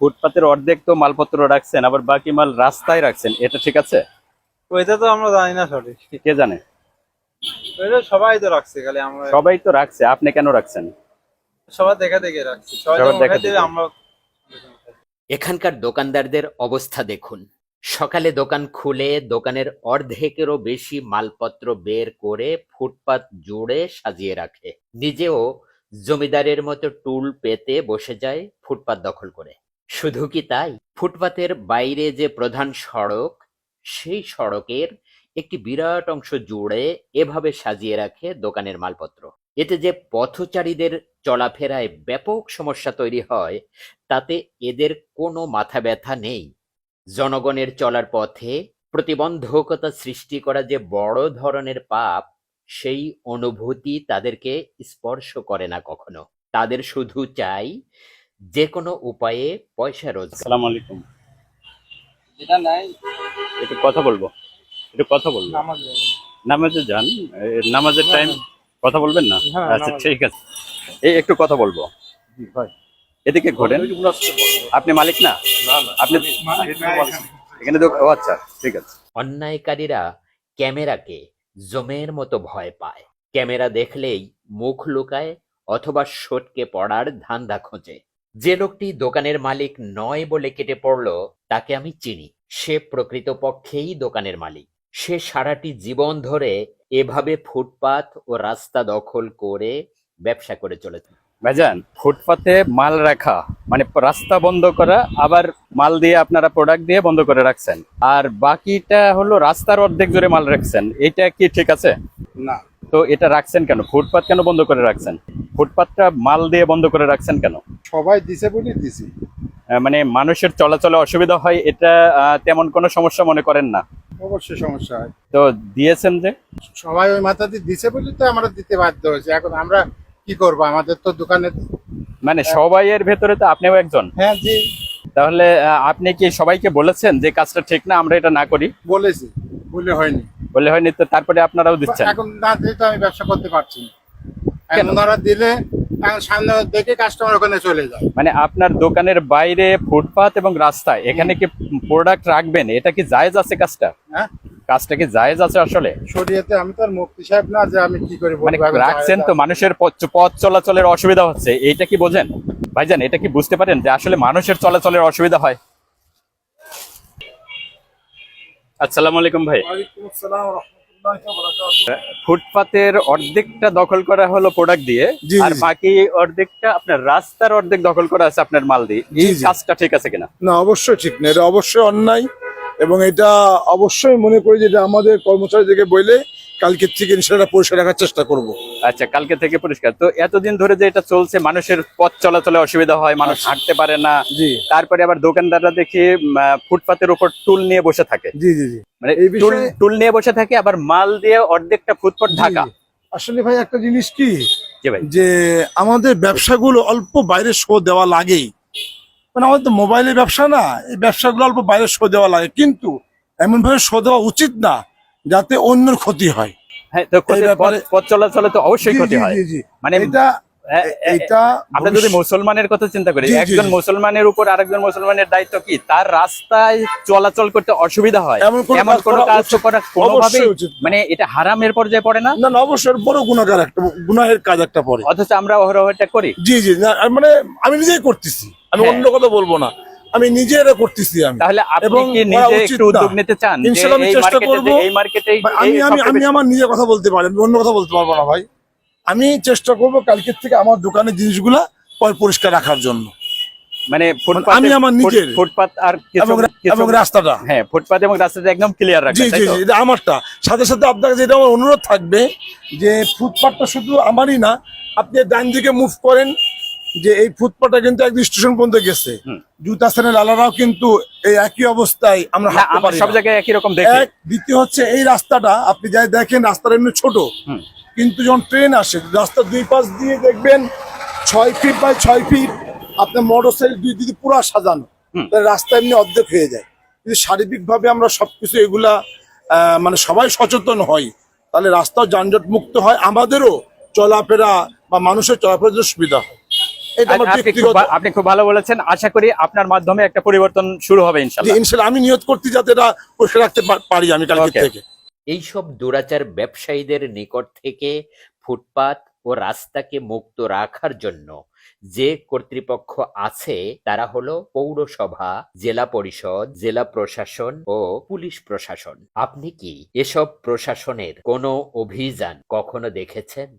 ফুটপাতের অর্ধেক তো মালপত্র রাখছেন আবার বাকি মাল রাস্তায় রাখছেন এটা ঠিক আছে? ওইটা তো আমরা জানি না সঠিক। কে জানে? সবাই তো রাখছে খালি আমরা সবাই তো রাখছে আপনি কেন রাখছেন? সবাই দেখা দেখে রাখছি সবাই সবার দেখা দেখে। আমরা এখানকার দোকানদারদের অবস্থা দেখুন। সকালে দোকান খুলে দোকানের অর্ধেকেরও বেশি মালপত্র বের করে ফুটপাত জুড়ে সাজিয়ে রাখে। নিজেও জমিদারের মতো টুল পেতে বসে যায় ফুটপাত দখল করে। শুধু কি তাই? ফুটপাতের বাইরে যে প্রধান সড়ক, সেই সড়কের একটি বিরাট অংশ জুড়ে এভাবে সাজিয়ে রাখে দোকানের মালপত্র। এতে যে পথচারীদের চলাফেরায় ব্যাপক সমস্যা তৈরি হয়, তাতে এদের কোনো মাথা ব্যথা নেই। জনগণের চলার পথে প্রতিবন্ধকতা সৃষ্টি করা যে বড় ধরনের পাপ, সেই অনুভূতি তাদেরকে স্পর্শ করে না কখনো। তাদের শুধু চাই যে কোনো উপায়ে পয়সা রোজগার। আসসালামু আলাইকুম। যেটা নাই। একটু কথা বলব? একটু কথা বলব? নামাজে যান। নামাজের টাইম কথা বলবেন না? হ্যাঁ, আচ্ছা ঠিক আছে। এই একটু কথা বলব। এদিকে ঘোরেন। আপনি মালিক না? আপনি এখানে। তো ও আচ্ছা ঠিক আছে। অন্যায়কারীরা ক্যামেরাকে জমের মতো ভয় পায়। ক্যামেরা দেখলেই মুখ লুকায় অথবা সটকে পড়ার ধান্দা খোঁজে। যে লোকটি দোকানের মালিক নয় বলে কেটে পড়ল তাকে আমি চিনি। সে প্রকৃতপক্ষেই দোকানের মালিক। সে সারাটি জীবন ধরে এভাবে ফুটপাত ও রাস্তা দখল করে ব্যবসা করে চলেছে। ভাইজান ফুটপাতে মাল রাখা মানে রাস্তা বন্ধ করা আবার মাল দিয়ে আপনারা প্রোডাক্ট দিয়ে বন্ধ করে রাখছেন। আর বাকিটা হলো রাস্তার অর্ধেক জুড়ে মাল রাখছেন। এটা কি ঠিক আছে? না তো এটা রাখছেন কেন? ফুটপাত কেন বন্ধ করে রাখছেন? ফুটপাতটা মাল দিয়ে বন্ধ করে রাখছেন কেন? সবাই দিছে বলে দিছি। মানে মানুষের চলাচলে অসুবিধা হয় এটা তেমন কোনো সমস্যা মনে করেন না? অবশ্যই সমস্যা হয়। তো দিয়েছেন যে? সবাই ওই মাথা দিয়ে দিছে বলে তো আমরা দিতে বাধ্য হয়েছে। এখন আমরা কি করব? আমাদের তো দোকানে মানে সবাইয়ের ভেতরে তো আপনিও একজন। হ্যাঁ জি। তাহলে আপনি কি সবাইকে বলেছেন যে কাজটা ঠিক না আমরা এটা না করি? বলেছি। বলে হয়নি। বলে হয়নি তো তারপরে আপনারাও দিচ্ছেন। এখন না দিলে তো আমি ব্যবসা করতে পারছি না? ওনারা দিলে সামনে দেখে কাস্টমার ওখানে চলে যায়। মানে আপনার দোকানের বাইরে ফুটপাত এবং রাস্তায় এখানে কি প্রোডাক্ট রাখবেন? এটা কি জায়েজ আছে কাজটা? হ্যাঁ? কাজটা কি জায়েজ আছে আসলে? শরীয়তে আমি তো আর মুক্তি সাহেব না যে আমি কি করে মানে রাখছেন তো মানুষের পথ- পথ চলাচলের অসুবিধা হচ্ছে এইটা কি বোঝেন? ভাইজান এটা কি বুঝতে পারেন যে আসলে মানুষের চলাচলের অসুবিধা হয়? আসসালামু আলাইকুম ভাই। ফুটপাতের অর্ধেকটা দখল করা হলো প্রোডাক্ট দিয়ে আর বাকি অর্ধেকটা আপনার রাস্তার অর্ধেক দখল করা আছে আপনার মাল দিয়ে এই। কাজটা ঠিক আছে কিনা না অবশ্যই ঠিক না এটা অবশ্যই অন্যায় এবং এটা অবশ্যই মনে করি যে আমাদের কর্মচারীদেরকে বলে কালকের থেকে ইনশাল্লাহ পরিষ্কার রাখার চেষ্টা করব। আচ্ছা কালকে থেকে পরিষ্কার। তো এতদিন ধরে যে এটা চলছে মানুষের পথ চলাচলে অসুবিধা হয় মানুষ আচ্ছা। হাঁটতে পারে না। জি। তারপরে আবার দোকানদাররা দেখি ফুটপাতের উপর টুল নিয়ে বসে থাকে। জি জি জি। মানে টুল নিয়ে বসে থাকে আবার মাল দিয়ে অর্ধেকটা ফুটপাত ঢাকা। আসলে ভাই একটা জিনিস কি? যে আমাদের ব্যবসাগুলো অল্প বাইরে শো দেওয়া লাগেই। মানে আমাদের তো মোবাইলের ব্যবসা না এই ব্যবসাগুলো অল্প বাইরে শো দেওয়া লাগে। কিন্তু এমন ভাবে শো দেওয়া উচিত না। যাতে অন্যের ক্ষতি হয়। হ্যাঁ পথ- চলাচলে তো অবশ্যই ক্ষতি হয়। জি। মানে এটা এটা আমরা যদি মুসলমানের কথা চিন্তা করি একজন মুসলমানের উপর আরেকজন মুসলমানের দায়িত্ব কি? তার রাস্তায় চলাচল করতে অসুবিধা হয়। এমন কোনো কাজ করা মানে এটা হারামের পর্যায়ে পড়ে না? অবশ্যই বড় গুণাগার একটা গুনাহের কাজ একটা পরে অথচ আমরা অহরহ এটা করি। জি জি আমি মানে আমি নিজেই করতেছি। আমি হ্যাঁ। অন্য কথা বলব না। আমি নিজে এটা করতেছি আমি। তাহলে আপনি এবং কি নিজে একটু উদ্যোগ নিতে চান আমি চেষ্টা করব। এই মার্কেটে আমি আমি আমি আমার নিজে কথা বলতে পারি অন্য কথা বলতে পারব না ভাই। আমি চেষ্টা করব কালকের থেকে আমার দোকানের জিনিসগুলা পরিষ্কার রাখার জন্য। মানে আমি আমার নিজের- ফুটপাত আর এবং রাস্তাটা। হ্যাঁ ফুটপাত এবং রাস্তাটা একদম ক্লিয়ার জি রাখবেন জি জি এটা আমারটা। সাথে সাথে এটা আমার অনুরোধ থাকবে যে ফুটপাথটা শুধু আমারই না আপনি ডান দিকে মুভ করেন যে এই ফুটপাথটা কিন্তু এক স্টেশন পর্যন্ত গেছে। জুতা স্থানের লালারাও কিন্তু এই একই অবস্থায় আমরা না, হাঁটতে পারি সব জায়গায় একই রকম দেখি। দ্বিতীয় হচ্ছে এই রাস্তাটা আপনি যাই দেখেন রাস্তাটা এমনি ছোট। কিন্তু যখন ট্রেন আসে রাস্তার দুই পাশ দিয়ে দেখবেন ছয় ফিট বাই ছয় ফিট আপনার মোটর সাইকেল দুই দিকে পুরো সাজানো। রাস্তা এমনি অর্ধেক হয়ে যায়। কিন্তু শারীরিকভাবে আমরা সবকিছু এগুলা আহ, মানে সবাই সচেতন হই। তাহলে রাস্তাও যানজট মুক্ত হয়। আমাদেরও চলাফেরা বা মানুষের চলাফেরার জন্য সুবিধা হয়। আপনি খুব ব্যক্তিগত। ভা- আপনি খুব ভালো বলেছেন। আশা করি আপনার মাধ্যমে একটা পরিবর্তন শুরু হবে ইনশাল্লাহ ইনশাল্লাহ আমি নিয়ত করতে যাতে এটা রাখতে পারি আমি কালকে. থেকে। এইসব দুরাচার ব্যবসায়ীদের নিকট থেকে ফুটপাত ও রাস্তাকে মুক্ত রাখার জন্য যে কর্তৃপক্ষ আছে তারা হলো পৌরসভা জেলা পরিষদ জেলা প্রশাসন ও পুলিশ প্রশাসন। আপনি কি এসব প্রশাসনের কোনো অভিযান কখনো দেখেছেন?